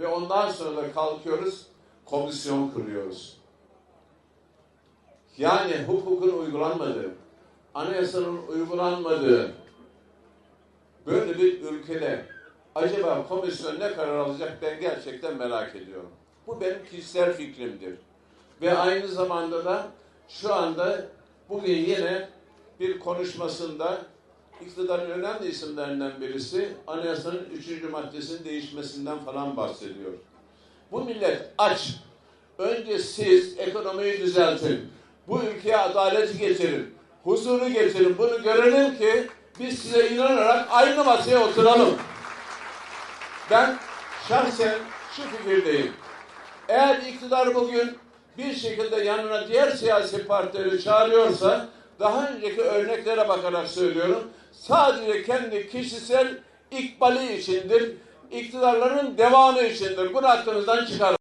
Ve ondan sonra da kalkıyoruz, komisyon kuruyoruz. Yani hukukun uygulanmadığı, anayasanın uygulanmadığı böyle bir ülkede acaba komisyon ne karar alacak ben gerçekten merak ediyorum. Bu benim kişisel fikrimdir. Ve aynı zamanda da şu anda bugün yine bir konuşmasında iktidarın önemli isimlerinden birisi anayasanın üçüncü maddesinin değişmesinden falan bahsediyor. Bu millet aç. Önce siz ekonomiyi düzeltin. Bu ülkeye adaleti getirin. Huzuru getirin. Bunu görelim ki biz size inanarak aynı masaya oturalım. Ben şahsen şu fikirdeyim. Eğer iktidar bugün bir şekilde yanına diğer siyasi partileri çağırıyorsa daha önceki örneklere bakarak söylüyorum. Sadece kendi kişisel ikbali içindir. iktidarların devamı içindir. Bunu aklınızdan çıkarın.